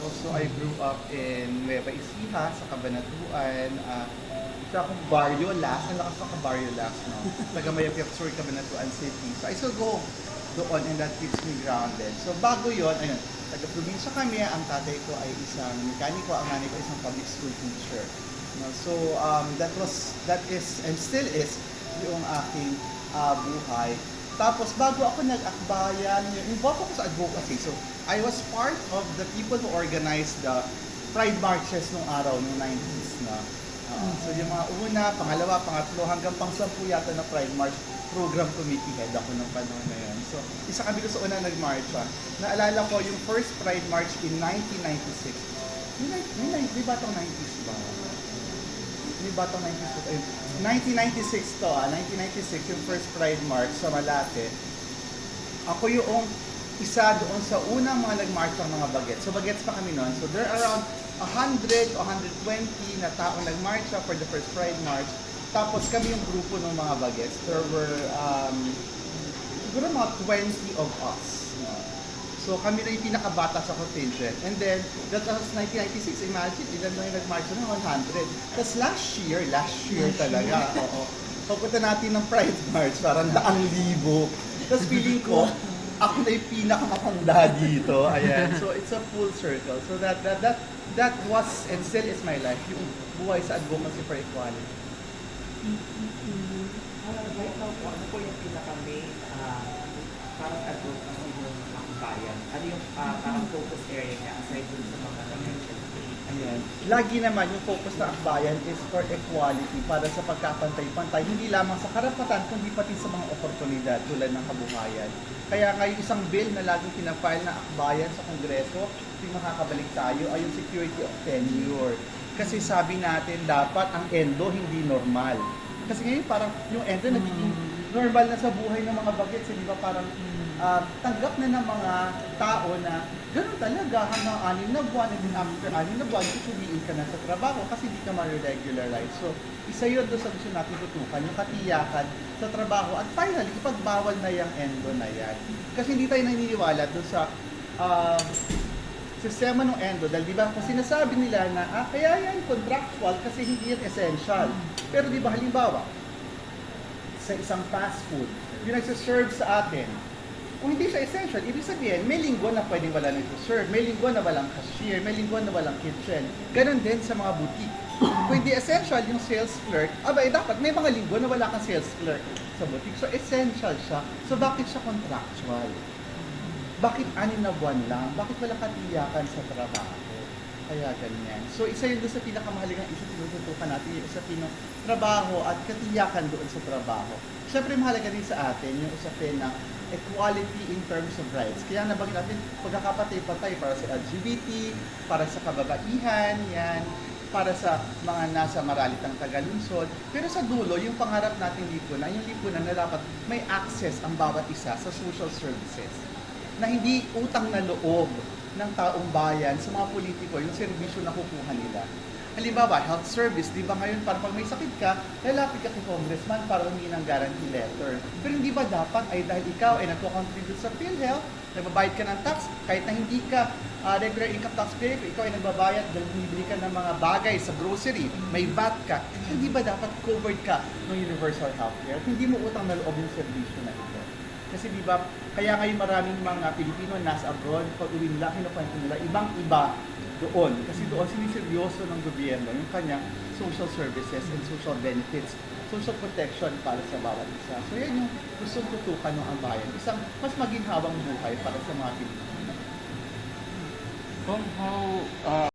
So I grew up in Nueva Ecija, sa Cabanatuan. Uh, sa akong Barrio Las, ang lakas ng Barrio Las, no? Taga Mayapyap Sur, Cabanatuan City. So I still go doon and that keeps me grounded. So bago yon ayun, taga-probinsya kami, ang tatay ko ay isang mekaniko, ang nanay ko ay isang public school teacher. No, so um, that was, that is, and still is, yung aking ah, buhay. Tapos bago ako nag-akbayan, involved ako sa advocacy. So I was part of the people who organized the Pride Marches nung araw, nung 90s na. Ah, so yung mga una, pangalawa, pangatlo, hanggang pang sampu yata na Pride March, program committee head ako ng panahon na yun. So, isa kami sa una nag-march. ah. Naalala ko yung first Pride March in 1996. May, may, may, batang 90s ba? May batang 90s ba? Ayun. 1996 to ah, 1996 yung first Pride March sa Malate. Ako yung isa doon sa unang mga nag-march ng mga bagets. So bagets pa kami noon. So there are around 100 o 120 na taong nag-march ah, for the first Pride March. Tapos kami yung grupo ng mga bagets. There were um, siguro mga 20 of us. no? So kami na yung pinakabata sa contingent. And then, that was 1996. Imagine, ilan na yung nag-march na 100. Tapos last year, last year talaga, oo. Pagpunta natin ng Pride March, parang daang libo. Tapos feeling ko, ako na yung pinakamatanda dito. Ayan. So it's a full circle. So that that that that was and still is my life. Yung buhay sa advocacy for equality. Ah, right now po, ano po yung pinaka-main ah, parang advocacy ng bayan? Ano yung ah, parang focus area niya aside dun sa mga? Ayan. Lagi naman yung focus ng akbayan is for equality para sa pagkapantay-pantay, hindi lamang sa karapatan, kundi pati sa mga oportunidad tulad ng kabuhayan. Kaya nga yung isang bill na laging pinafile ng akbayan sa Kongreso, yung makakabalik tayo, ay yung security of tenure. Kasi sabi natin, dapat ang endo hindi normal. Kasi ngayon parang yung endo nagiging normal na sa buhay ng mga bagets, eh, di ba? Parang ah, tanggap na ng mga tao na ganun talaga hanggang anim na buwan and then after anim na buwan, susuliin ka na sa trabaho kasi hindi ka ma-regularize. So, isa yun doon sa gusto natin tutukan, yung katiyakan sa trabaho. At finally, ipagbawal na yung endo na yan. Kasi hindi tayo naniniwala doon sa ah, sistema ng endo dahil di ba kung sinasabi nila na ah, kaya yan contractual kasi hindi yan essential. Pero di ba halimbawa, sa isang fast food, yung nagsiserve sa atin, kung hindi siya essential, ibig sabihin, may linggo na pwedeng wala nagsiserve, may linggo na walang cashier, may linggo na walang kitchen. Ganon din sa mga boutique. Kung hindi essential yung sales clerk, abay dapat may mga linggo na wala kang sales clerk sa boutique. So essential siya. So bakit siya contractual? Bakit anim na buwan lang? Bakit wala katiyakan sa trabaho? Kaya ganyan. So isa yun doon sa pinakamahalagang isa tinututukan natin, yung usapin ng trabaho at katiyakan doon sa trabaho. Siyempre mahalaga din sa atin yung usapin ng equality in terms of rights. Kaya nabanggit natin pagkakapatay-patay para sa LGBT, para sa kababaihan, yan, para sa mga nasa maralitang tagalunsod. Pero sa dulo, yung pangarap nating lipunan, yung lipunan na dapat may access ang bawat isa sa social services na hindi utang na loob ng taong bayan sa mga politiko yung serbisyo na kukuha nila. Halimbawa, health service, di ba ngayon parang pag may sakit ka, lalapit ka kay congressman para humingi ng guarantee letter. Pero hindi ba dapat ay dahil ikaw ay nagko-contribute sa PhilHealth, nagbabayad ka ng tax, kahit na hindi ka ah, regular income taxpayer, ikaw ay nagbabayad dahil bumibili ka ng mga bagay sa grocery, may VAT ka, hindi ba dapat covered ka ng universal healthcare? Hindi mo utang na loob yung serbisyo na ito. Kasi di ba, kaya ngayon maraming mga Pilipino nasa abroad, pag uwi nila, kinukwento nila, ibang-iba doon. Kasi doon siniseryoso ng gobyerno yung kanyang social services and social benefits, social protection para sa bawat isa. So yan yung gustong tutukan ng ang bayan. Isang mas maginhawang buhay para sa mga Pilipino. Kung how uh,